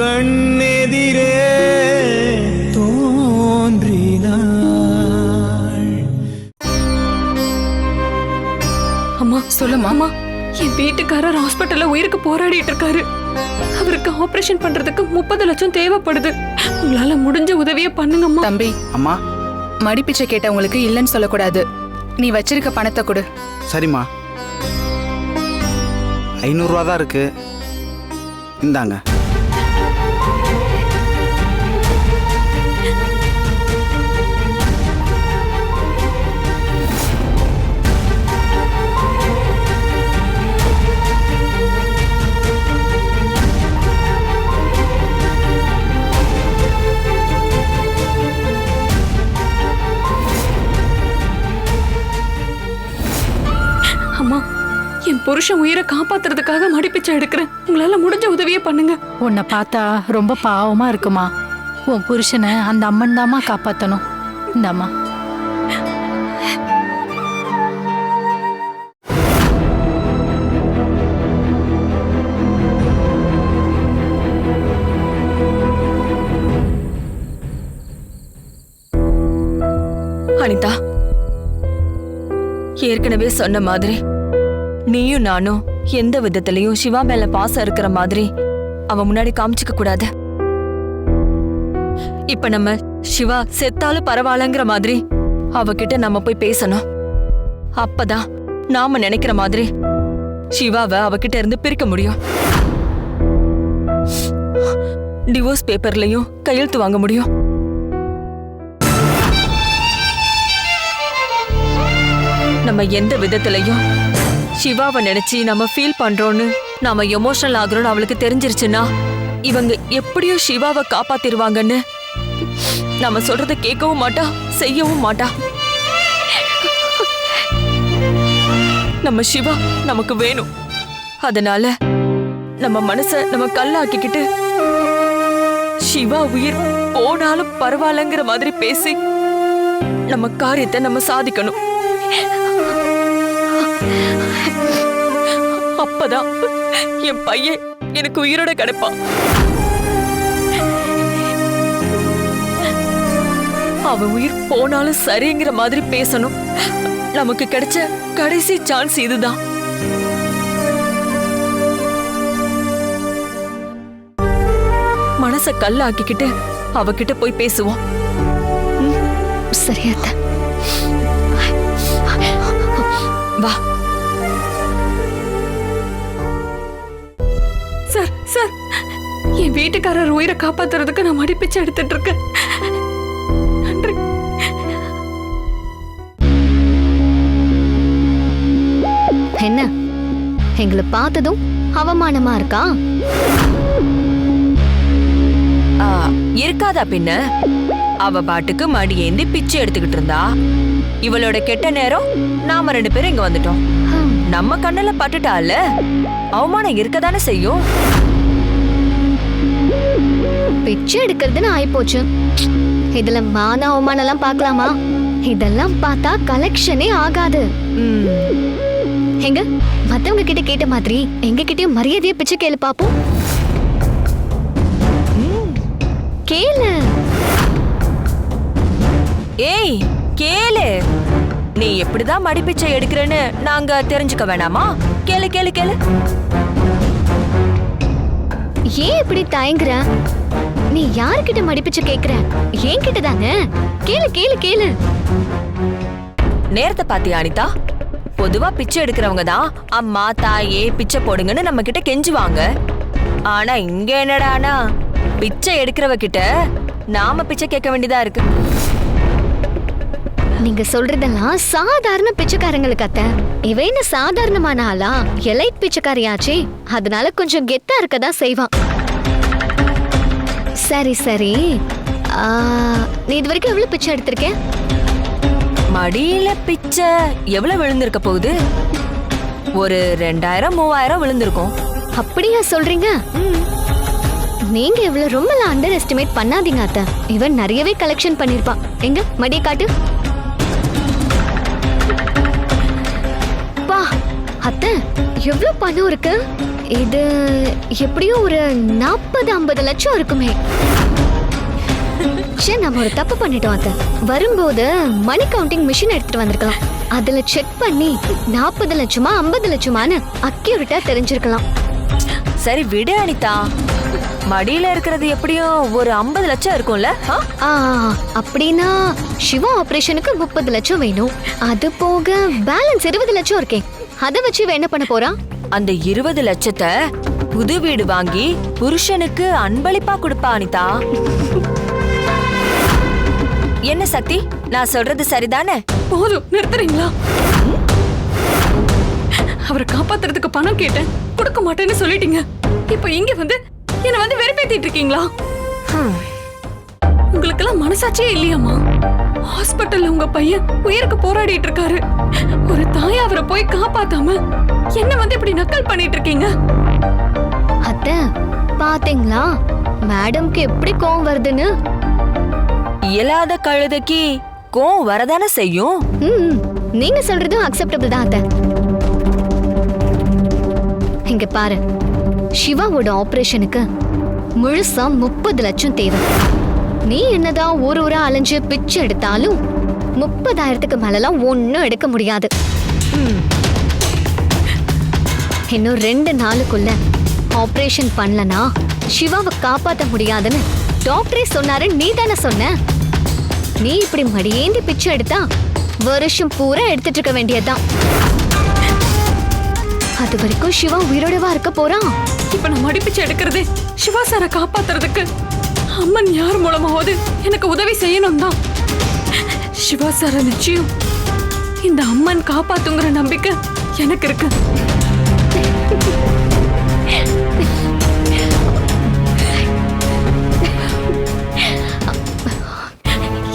கண்ணெதிரே தோன்றினாள். அம்மா சொல்லுமா அம்மா என் வீட்டுக்காரர் ஹாஸ்பிட்டல்ல உயிருக்கு போராடிட்டு இருக்காரு. அவருக்கு ஆபரேஷன் பண்றதுக்கு முப்பது லட்சம் தேவைப்படுது. உங்களால முடிஞ்ச உதவியை பண்ணுங்கம்மா தம்பி அம்மா மடிப்பிச்சை கேட்டவங்களுக்கு இல்லைன்னு சொல்லக்கூடாது. நீ வச்சிருக்க பணத்தை கொடு. சரிம்மா. ஐநூறுரூவா தான் இருக்கு. இந்தாங்க. புருஷன் உயிரை காப்பாத்துறதுக்காக மடிப்பிச்சை எடுக்கிறேன். உங்களால முடிஞ்ச உதவியை பண்ணுங்க. உன்னை பார்த்தா ரொம்ப பாவமா இருக்குமா? உன் புருஷனை அந்த அம்மன் தாம்மா காப்பாத்தணும். இந்தாம்மா. அனிதா ஏற்கனவே சொன்ன மாதிரி நீயும் நானும் எந்த விதத்திலையும் சிவா மேல பாசம் இருக்கிற மாதிரி அவன் முன்னாடி காமிச்சுக்க கூடாது. இப்ப நம்ம சிவா செத்தாலும் பரவாயில்லங்கிற மாதிரி அவகிட்ட நம்ம போய் பேசணும். அப்பதான் நாம நினைக்கிற மாதிரி சிவாவை அவகிட்ட இருந்து பிரிக்க முடியும். டிவோர்ஸ் பேப்பர்லயும் கையெழுத்து வாங்க முடியும். நம்ம எந்த விதத்திலையும் சிவாவை நினைச்சு நம்ம ஃபீல் பண்றோம்னு நாம எமோஷனல் ஆகுறோம்னு அவளுக்கு தெரிஞ்சிருச்சுன்னா இவங்க எப்படியோ சிவாவை காப்பாத்திருவாங்கன்னு நம்ம சொல்றத கேட்கவும் மாட்டா செய்யவும் மாட்டா. நம்ம சிவா நமக்கு வேணும். அதனால நம்ம மனச நம்ம கல்லாக்கிக்கிட்டு சிவா உயிர் போனாலும் பரவாயில்லங்கிற மாதிரி பேசி நம்ம காரியத்தை நம்ம சாதிக்கணும். அப்பதான் என் பையன் எனக்கு உயிரோட கிடைப்பான். அவன் உயிர் போனாலும் சரிங்கிற மாதிரி பேசணும். நமக்கு கிடைச்ச கடைசி சான்ஸ் இதுதான். மனச கல்லாக்கிக்கிட்டு அவகிட்ட போய் பேசுவோம். சரியா. வா. என் வீட்டுக்காரர் உயிரை காப்பாத்துறதுக்கு நான் மடிப்பிச்சை எடுத்துட்டு இருக்கேன். நன்றி. என்ன? எங்களை பார்த்ததும் அவமானமா இருக்கா? ஆ, இருக்காதா பின்ன? அவ பாட்டுக்கு மடி ஏந்தி பிச்சை எடுத்துக்கிட்டு இருந்தா. இவளோட கெட்ட நேரம் நாம ரெண்டு பேரும் இங்க வந்துட்டோம். நம்ம கண்ணுல பட்டுட்டால? அவமானம் இருக்கதானே செய்யும்? பிச்சை எடுக்கிறதுன்னு ஆயிப்போச்சு. இதுல மான அவமானம் எல்லாம் பார்க்கலாமா? இதெல்லாம் பார்த்தா கலெக்ஷனே ஆகாது. எங்க? மத்தவங்க கிட்ட கேட்ட மாதிரி எங்க கிட்டயும் மரியாதையா பிச்சை கேளு பாப்போம். கேளு. ஏய் கேளு. நீ எப்படிதான் மடி பிச்சை எடுக்கிறேன்னு நாங்க தெரிஞ்சுக்க வேணாமா? கேளு கேளு கேளு. ஏன் இப்படி தயங்குற? நீ யார்கிட்ட மடிப்பிச்சு கேக்குற? என்கிட்ட தானே கேளு கேளு கேளு. நேரத்தை பாத்தியா அனிதா? பொதுவா பிச்சை எடுக்கிறவங்க தான் அம்மா தாயே பிச்சை போடுங்கன்னு நம்ம கிட்ட கெஞ்சுவாங்க. ஆனா இங்க என்னடானா பிச்சை எடுக்கிறவ கிட்ட நாம பிச்சை கேட்க வேண்டியதா இருக்கு. நீங்க சொல்றதெல்லாம் சாதாரண பிச்சைக்காரங்களுக்கு அத்த. இவ என்ன சாதாரணமான ஆளா? எலைட் பிச்சைக்காரியாச்சே. அதனால கொஞ்சம் கெத்தா இருக்கதான் செய்வான். சரி சரி. நீ இது வரைக்கும் எவ்வளவு பிச்சை எடுத்திருக்க? மடியில பிச்சை எவ்வளவு விழுந்திருக்க போகுது? ஒரு ரெண்டாயிரம் மூவாயிரம் விழுந்திருக்கும். அப்படியா சொல்றீங்க? நீங்க இவ்வளவு ரொம்ப அண்டர் எஸ்டிமேட் பண்ணாதீங்க அத்த. இவன் நிறையவே கலெக்ஷன் பண்ணிருப்பான். எங்க மடியை காட்டு. பா அத்த எவ்வளவு பணம் இருக்கு? இது எப்படியும் ஒரு நாற்பது ஐம்பது லட்சம் இருக்குமே. சே நம்ம ஒரு தப்பு பண்ணிட்டோம் அத்தை. வரும்போது மணி கவுண்டிங் மிஷின் எடுத்துட்டு வந்திருக்கலாம். அதுல செக் பண்ணி நாற்பது லட்சமா ஐம்பது லட்சமான்னு அக்யூரேட்டா தெரிஞ்சிருக்கலாம். சரி விடு அனிதா. மடியில இருக்கிறது எப்படியும் ஒரு ஐம்பது லட்சம் இருக்கும்ல? அப்படின்னா சிவா ஆபரேஷனுக்கு முப்பது லட்சம் வேணும். அது போக பேலன்ஸ் இருபது லட்சம் இருக்கே. அதை வச்சு என்ன பண்ண போறா அந்த இருபது லட்சத்தை புது வீடு வாங்கி புருஷனுக்கு அன்பளிப்பா கொடுப்பா அனிதா. என்ன சக்தி? நான் சொல்றது சரிதானே? போதும் நிறுத்துறீங்களா? அவரை காப்பாத்துறதுக்கு பணம் கேட்டேன் கொடுக்க மாட்டேன்னு சொல்லிட்டீங்க. இப்ப இங்க வந்து என்ன வந்து வெறுப்பேத்திட்டு இருக்கீங்களா. உங்களுக்கெல்லாம் மனசாட்சியே இல்லையாம்மா? ஹாஸ்பிட்டல்ல உங்க பையன் உயிருக்கு போராடிட்டு இருக்காரு. ஒரு தாய் அவரை போய் காப்பாத்தாம என்ன வந்து இப்படி நக்கல் பண்ணிட்டு இருக்கீங்க? அத்தை பாத்தீங்களா? மேடம்க்கு எப்படி கோவம் வருதுன்னு? இயலாத கழுதைக்கு கோவம் வரதானே செய்யும்? ம் நீங்க சொல்றதும் அக்செப்டபிள் தான் அத்தை. இங்க பாரு. சிவாவோட ஆபரேஷனுக்கு முழுசா முப்பது லட்சம் தேவை. நீ என்னதான் ஒரு ஊரா அலைஞ்சு பிச்சை எடுத்தாலும் முப்பதாயிரத்துக்கு மேலலாம் ஒன்றும் எடுக்க முடியாது. இன்னும் ரெண்டு நாளுக்குள்ள ஆப்ரேஷன் பண்ணலனா சிவாவை காப்பாற்ற முடியாதுன்னு டாக்டரே சொன்னாரு நீ தானே சொன்ன? நீ இப்படி மடியேந்தி பிச்சை எடுத்தா வருஷம் பூரா எடுத்துட்டு இருக்க வேண்டியதுதான். அது வரைக்கும் சிவா உயிரோடவா இருக்க போறான் இப்ப நான் மடிப்பிச்சு எடுக்கிறது சிவா சாரை காப்பாத்துறதுக்கு. அம்மன் யார் மூலமாவது எனக்கு உதவி செய்யணும் தான் சிவா சார நிச்சயம். இந்த அம்மன் காப்பாத்துங்கிற நம்பிக்கை எனக்கு இருக்கு.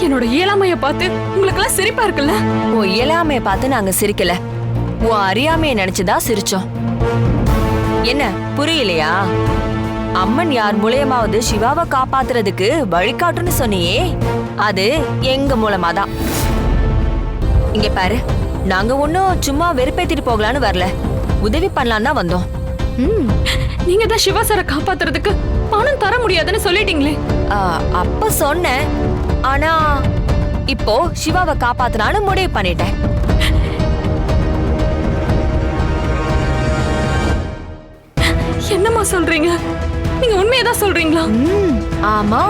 என்னோட இயலாமைய பார்த்து உங்களுக்கெல்லாம் சிரிப்பா இருக்குல்ல? உன் இயலாமைய பார்த்து நாங்க சிரிக்கல. உன் அறியாமைய நினைச்சுதான் சிரிச்சோம். என்ன புரியலையா? அம்மன் யார் மூலியமாவது சிவாவை காப்பாத்துறதுக்கு வழிகாட்டுன்னு சொன்னியே. அது எங்க மூலமாதான். இங்க பாரு நாங்க ஒன்னும் சும்மா வெறுப்பேத்திட்டு போகலான்னு வரல. உதவி பண்ணலான்னு தான் வந்தோம். நீங்க தான் சிவா சாரை காப்பாத்துறதுக்கு பணம் தர முடியாதுன்னு சொல்லிட்டீங்களே. அப்ப சொன்னேன். ஆனா இப்போ சிவாவை காப்பாத்தலான்னு முடிவு பண்ணிட்டேன். என்னம்மா சொல்றீங்க? நீங்க உண்மையதான் சொல்றீங்களா? ம், ஆமா.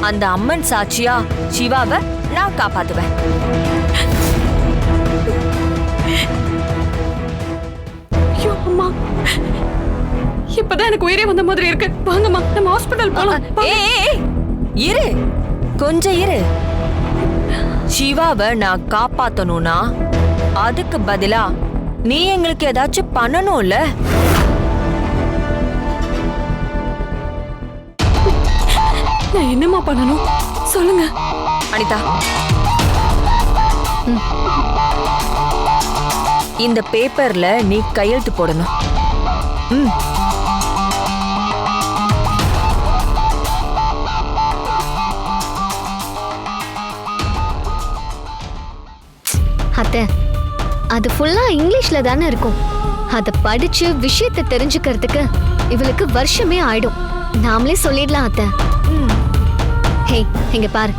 அந்த அம்மன் சாட்சியா சிவாவை நான் காப்பாத்துவேன். அம்மா. இப்பதான் எனக்கு உயிரே வந்த மாதிரி இருக்கு. வாங்கம்மா நம்ம ஹாஸ்பிடல் போலாம். ஏய், இரு. கொஞ்சம் இரு. சிவாவை நான் காப்பாத்தணும்னா அதுக்கு பதிலா நீ எங்களுக்கு ஏதாச்சும் பண்ணணும்ல? நான் என்னம்மா பண்ணணும்? சொல்லுங்க. அனிதா. இந்த பேப்பர்ல நீ கையெழுத்து போடணும். ம். அத்தை அது ஃபுல்லா இங்கிலீஷ்ல தானே இருக்கும். அதை படிச்சு விஷயத்தை தெரிஞ்சுக்கிறதுக்கு இவளுக்கு வருஷமே ஆயிடும். நாமளே சொல்லிடலாம் அத்தை. ஹே இங்க பாரு.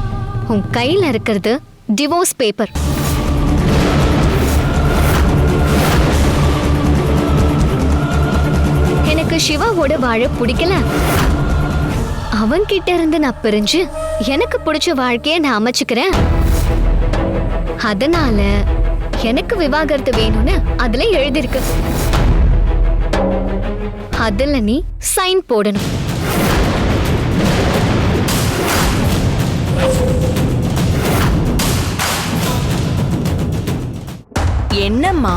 உன் கையில இருக்கிறது டிவோர்ஸ் பேப்பர் எனக்கு சிவாவோட வாழ பிடிக்கல. அவன்கிட்ட இருந்து நான் பிரிஞ்சு எனக்கு பிடிச்ச வாழ்க்கைய நான் அமைச்சுக்கிறேன். அதனால எனக்கு விவாகரத்து வேணும்னு அதுல எழுதிருக்கு அதுல நீ சைன் போடணும். என்னம்மா?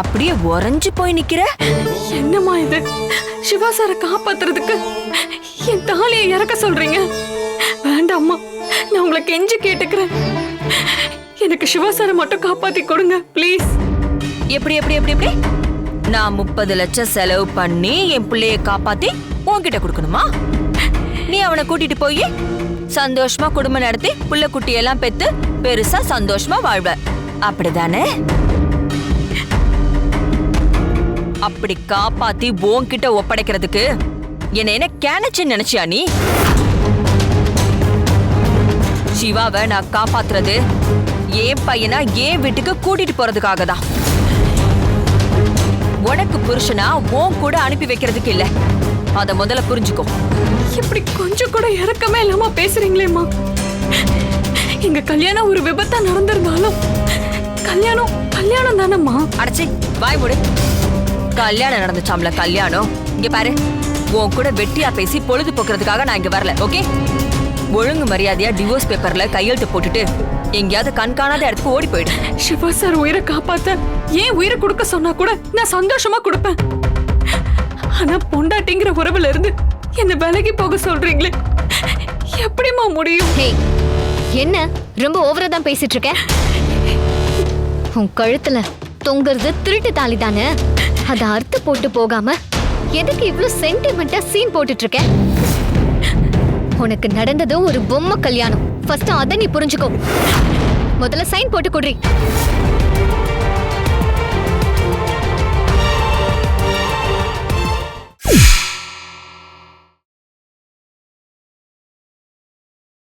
அப்படியே உறைஞ்சு போய் நிக்கிற? என்னம்மா இது? சிவா சாரை காப்பாத்துறதுக்கு என் தாலியை இறக்க சொல்றீங்க? வேண்டாம்மா நான் உங்களை கெஞ்சி கேட்டுக்கிறேன். எனக்கு சிவா சாரை மட்டும் காப்பாத்தி கொடுங்க ப்ளீஸ் எப்படி எப்படி எப்படி எப்படி? நான் முப்பது லட்சம் செலவு பண்ணி என் பிள்ளைய காப்பாத்தி உன்கிட்ட கொடுக்கணுமா? நீ அவனை கூட்டிட்டு போய் சந்தோஷமா குடும்பம் நடத்தி புள்ள குட்டியெல்லாம் பெத்து பெருசா சந்தோஷமா வாழ்வ. அப்படிதானே? அப்படி காப்பாத்தி உன்கிட்ட ஒப்படைக்கிறதுக்கு என்ன என்ன கேனச்சுன்னு நினைச்சியா நீ? சிவாவை நான் காப்பாத்துறது ஏன் பையனா ஏன் வீட்டுக்கு கூட்டிட்டு போறதுக்காக தான். உனக்கு புருஷனா உன் கூட அனுப்பி வைக்கிறதுக்கு இல்ல. அத முதல்ல புரிஞ்சுக்கோ. இப்படி கொஞ்சம் கூட இறக்கமே இல்லாம பேசுறீங்களேம்மா. எங்க கல்யாணம் ஒரு விபத்தா நடந்திருந்தாலும் கல்யாணம் கல்யாணம் தானம்மா. அடச்சி வாய் மூடு. கல்யாணம் நடந்துச்சாம்ல கல்யாணம்? இங்க பாரு உன் கூட வெட்டியா பேசி பொழுது போக்குறதுக்காக நான் இங்க வரல ஓகே ஒழுங்கு மரியாதையா டிவோர்ஸ் பேப்பர்ல கையெழுத்து போட்டுட்டு எங்கேயாவது கண்காணாத இடத்துக்கு ஓடி போயிடு. சிவா சார் உயிரை காப்பாத்த ஏன் உயிரை கொடுக்க சொன்னா கூட நான் சந்தோஷமா கொடுப்பேன். ஆனா பொண்டாட்டிங்கிற உறவுல இருந்து என்ன விலகி போக சொல்றீங்களே எப்படிம்மா முடியும்? ஹே என்ன ரொம்ப ஓவரா தான் பேசிட்டு இருக்க? உன் கழுத்துல தொங்குறது திருட்டு தாலி தானே? அத அறுத்து போட்டு போகாம எதுக்கு இவ்ளோ சென்டிமெண்டா சீன் போட்டுட்டு இருக்க உனக்கு நடந்தது ஒரு பொம்மை கல்யாணம். ஃபர்ஸ்ட் அத நீ புரிஞ்சுக்கோ. முதல்ல சைன் போட்டு குடுறி.